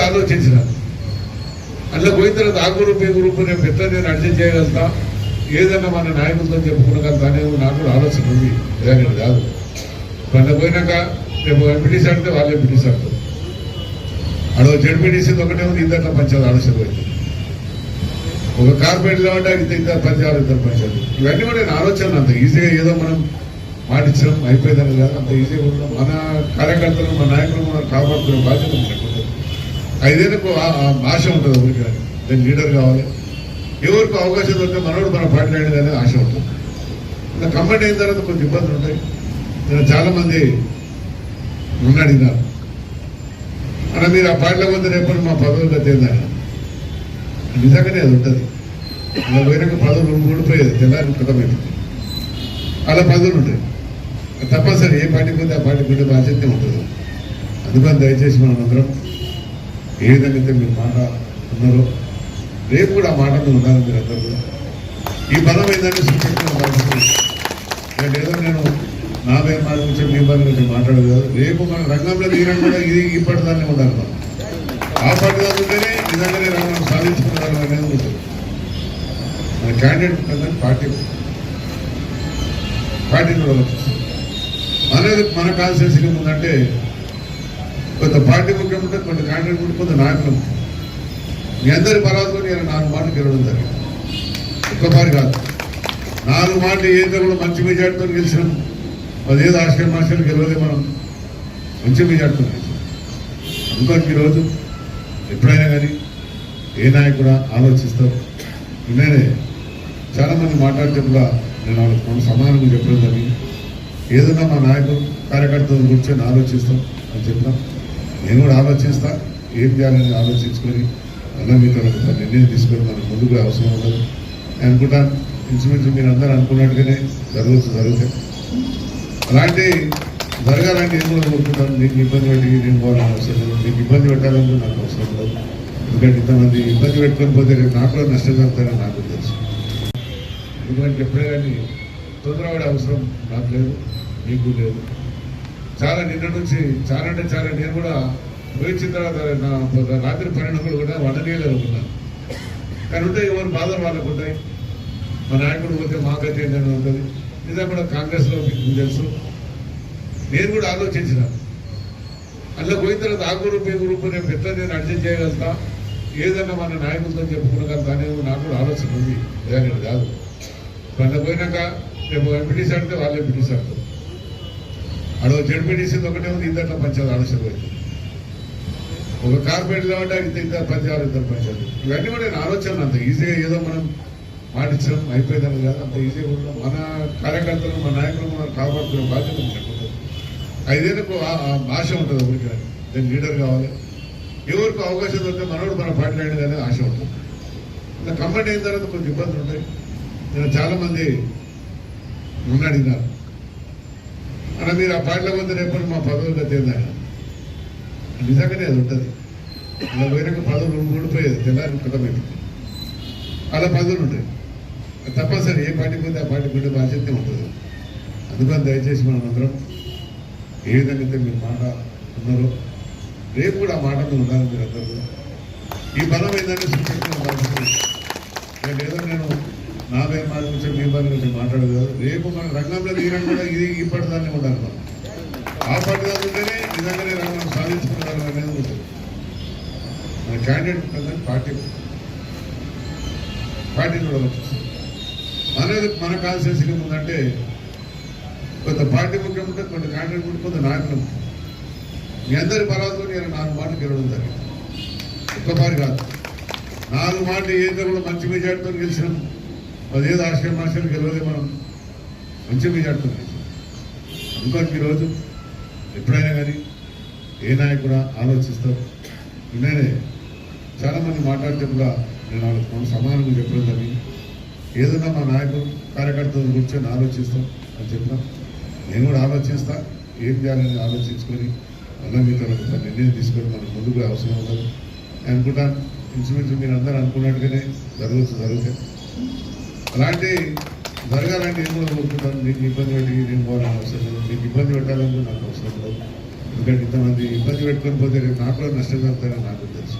ఆలోచించిన. అందులో పోయిన తర్వాత ఆ గ్రూప్ ఈ గ్రూప్ నేను ఎట్లా నేను అడ్జస్ట్ చేయగలుగుతా. ఏదన్నా మన నాయకులతో చెప్పుకోగలుగుతా అనేది నాకు కూడా ఆలోచన ఉంది. ఏదైనా కాదు. అందులో పోయినాక రేపు ఎంపీటీసీ అంటే వాళ్ళు ఎంపీటీసీ అంటారు అడవ జడ్పీటీసీ ఒకటే ఉంది ఇద్దరు పంచాయతీ ఆలోచన పోయింది. ఒక కార్పొరేట్ లేవంటే ఇద్దరు ఇద్దరు పంచాయతీ ఇద్దరు పంచాయతీ. ఇవన్నీ కూడా నేను ఆలోచన అంత. ఈజీగా ఏదో మనం మాటించడం అయిపోయిందని కాదు. అంత ఈజీగా ఉండడం మన కార్యకర్తలు మన నాయకులు మనం కాపాడుకునే బాధ్యత మనకు. ఐదేళ్ళకు ఆశ ఉంటుంది ఎవరికి నేను లీడర్ కావాలి. ఎవరికి అవకాశం దొరికితే మనోడు మన పార్టీ అనేది అనేది ఆశ ఉంటుంది. ఇలా కంబైన్ అయిన తర్వాత కొంచెం ఇబ్బందులు ఉంటాయి. నేను చాలా నన్ను అడిగినారు అన్న మీరు ఆ పాటల ముందు రేపటి మా పదవులు తేందని నిజంగానే అది ఉంటుంది. అలా పోయినాక పదవులు ఊడిపోయేది తెల్లారి కథమైపోతుంది అలా పదవులు ఉంటాయి. తప్పనిసరి. ఏ పార్టీకి పోతే ఆ పార్టీకి పోతే బాధ్యత ఉంటుంది. అందుకని దయచేసి మనం అందరం ఏ విధంగా మీరు మాట ఉన్నారో రేపు కూడా ఆ మాట మీద ఉండాలి మీరు అందరూ కూడా. ఈ పదం ఏంటంటే సూచించిన నేను ఏదో నేను నా పేరు మాట గురించి మీ పని గురించి మాట్లాడదు కాదు. రేపు మన రంగంలో దిగినా కూడా ఇది ఈ పట్టుదాన్ని ఉండాలి మనం. ఆ పార్టీ దాకా ఉంటేనే నిజంగానే రంగం సాధించుకున్నారు అనేది ఉంటుంది. మన క్యాండిడేట్ ఉంటుందని పార్టీ. పార్టీ కూడా వచ్చేస్తుంది అనేది మన కాన్స్టిట్యూన్సీకి ఉందంటే కొంత పార్టీ ముఖ్యం ఉంటుంది కొంత క్యాండిడేట్ ఉంటుంది కొంత నాయకులు ముఖ్యం మీ అందరి బలాలతో నేను నాలుగు మాటలు గెలవడం జరిగింది. ఒక్కసారి కాదు. నాలుగు మాటలు ఏదో కూడా మంచి మెజార్టీతో గెలిచినాం? పదిహేదు ఆశ్రమ మాస్టర్లు గెలవలే మనం. మంచి మెజార్టీతో గెలిచాం. అందుకని ఈరోజు ఎప్పుడైనా కానీ ఏ నాయకుడు ఆలోచిస్తారు నేనే చాలామంది మాట్లాడితే కూడా నేను వాళ్ళకి సమానంగా చెప్పడం జరిగింది. ఏదన్నా మా నాయకులు కార్యకర్తలు కూర్చొని ఆలోచిస్తాం అని చెప్పినాం నేను కూడా ఆలోచిస్తా ఏం చేయాలని ఆలోచించుకొని అలా మీతో ఒక నిర్ణయం తీసుకొని మనకు ముందుకు అవసరం ఉండదు నేను అనుకుంటాను ఇంచుమించు మీరు అందరూ అనుకున్నట్టుగానే జరగవచ్చు జరుగుతాయి. అలాంటి జరగాలంటే నేను కూడా కోరుకుంటాను మీకు ఇబ్బంది పెట్టి నేను పోవాలని అవసరం లేదు. మీకు ఇబ్బంది పెట్టాలంటే నాకు అవసరం లేదు. ఎందుకంటే ఇంతమంది ఇబ్బంది పెట్టుకొని పోతే నాకు కూడా నష్టం జరుగుతారని నాకు తెలుసు. ఎందుకంటే ఎప్పుడే కానీ తొందరపడే అవసరం నాకు లేదు మీకు లేదు. చాలా నిన్న నుంచి చాలా అంటే చాలా నేను కూడా వచ్చిన తర్వాత నా రాత్రి పన్నెండు కూడా వండనీయలేదు అనుకున్నాను కానీ ఉంటే ఎవరు బాధలు వాళ్ళకు ఉంటాయి. మా నాయకుడు పోతే మాకైతే ఏంటనే ఉంటుంది. ఇదే కూడా కాంగ్రెస్లో మీకు తెలుసు. నేను కూడా ఆలోచించిన. అందులో పోయిన తర్వాత ఆ గ్రూప్ ఏ గ్రూప్ నేను ఎట్లా నేను అడ్జస్ట్ చేయగలుగుతా? ఏదన్నా మన నాయకులతో చెప్పుకోగలుగుతా అనేది నాకు కూడా ఆలోచన ఉంది. ఏదైనా కాదు. అందులో పోయినాక రేపు ఎంపీటీసీ ఆడితే వాళ్ళు ఎంపీటీసీ అంటారు అడవ జడ్పీటీసీ ఒకటే ఉంది ఇద్దరు పంచాలి ఆలోచన పోయింది. ఒక కార్పొరేట్ కాబట్టి ఇద్దరు ఇద్దరు పంచాయతీ ఇద్దరు పంచాలి ఇవన్నీ కూడా నేను ఆలోచన అంత. ఈజీగా ఏదో మనం మాటించడం అయిపోయిందని కాదు అంత ఈజీగా ఉండడం. మన కార్యకర్తలు మన నాయకులు మనం కాపాడుకునే బాధ్యత ఉంటుంది. ఐదేళ్ళకు ఆశ ఉంటుంది ఎవరికి నేను లీడర్ కావాలి. ఎవరికి అవకాశం దొరికితే మనోడు మన పార్టీ అనేది ఆశ ఉంటుంది. ఇంకా కంప్లైంట్ అయిన తర్వాత కొంచెం ఇబ్బందులు ఉంటాయి. నేను చాలా మంది అలా మీరు ఆ పార్టీలో పోతే రేపు మా పదవులు తేందని నిజంగానే అది ఉంటుంది. అలా పోయినాక పదవులు ఊడిపోయేది తెల్లారి కథమైపోతుంది అలా పదవులు ఉంటాయి. తప్పనిసరి ఏ పార్టీ పోతే ఆ పార్టీకి పోతే బాధ్యత ఉంటుంది. అందుకని దయచేసి మనం అందరం ఏ విధంగా అయితే మీరు మాట ఉన్నారో రేపు కూడా ఆ మాట మీద ఉండాలి మీరు అందరూ. ఈ బలం ఏంటంటే సూచించిన బాధ్యత. నేను ఏదో నేను నా పేరు మాట గురించి మీ పని గురించి మాట్లాడదు రేపు మన రంగంలో దిగినా కూడా ఇది ఇప్పటి దాన్ని ఉండాలి మనం. ఆ పార్టీ ఉంటేనే నిజంగానే రంగం సాధించుకున్నారు అనేది ఉంటుంది. మన క్యాండిడేట్ ఉంటుందని పార్టీ పార్టీ కూడా వచ్చేస్తుంది అనేది మన కాన్స్టిట్యూన్సీకి ఉందంటే కొంత పార్టీ ముఖ్యం ఉంటే కొంత క్యాండిడేట్ ఉంటుంది కొంత నాయకులు మీ అందరి బలాలతో నేను నాలుగు మాటలు గెలవడం జరిగింది. ఒక్కసారి కాదు. నాలుగు మాటలు ఏదో కూడా మంచి మెజార్టీతో గెలిచినాము పదిహేదు ఆశ్రమ మాస్టర్లు గెలవలే మనం. మంచి మెజార్టీతో అందుకని ఈరోజు ఎప్పుడైనా కానీ ఏ నాయకుడు ఆలోచిస్తారు నేనే చాలామంది మాట్లాడితే కూడా నేను ఆలోచన సమానంగా సమాధానం చెప్పడం జరిగింది. ఏదన్నా మా నాయకుడు కార్యకర్తల కూర్చొని ఆలోచిస్తాం అని చెప్పినా నేను కూడా ఆలోచిస్తా ఏం చేయాలని ఆలోచించుకొని అలా మీతో నిర్ణయం తీసుకొని మనకు ముందుకు అవసరం ఉండదు. నేను అనుకుంటాను ఇంచుమించు మీరు అందరూ అనుకున్నట్టుగానే జరగచ్చు జరుగుతాయి. అలాంటి జరగాలంటే ఏం కూడా కోరుకుంటాను మీకు ఇబ్బంది పెట్టి నేను పోవాలని అవసరం లేదు. మీకు ఇబ్బంది పెట్టాలని నాకు అవసరం లేదు. ఎందుకంటే ఇంతమంది ఇబ్బంది పెట్టుకొని పోతే రేపు నాకు కూడా నష్టం జరుగుతారని నాకు తెలుసు.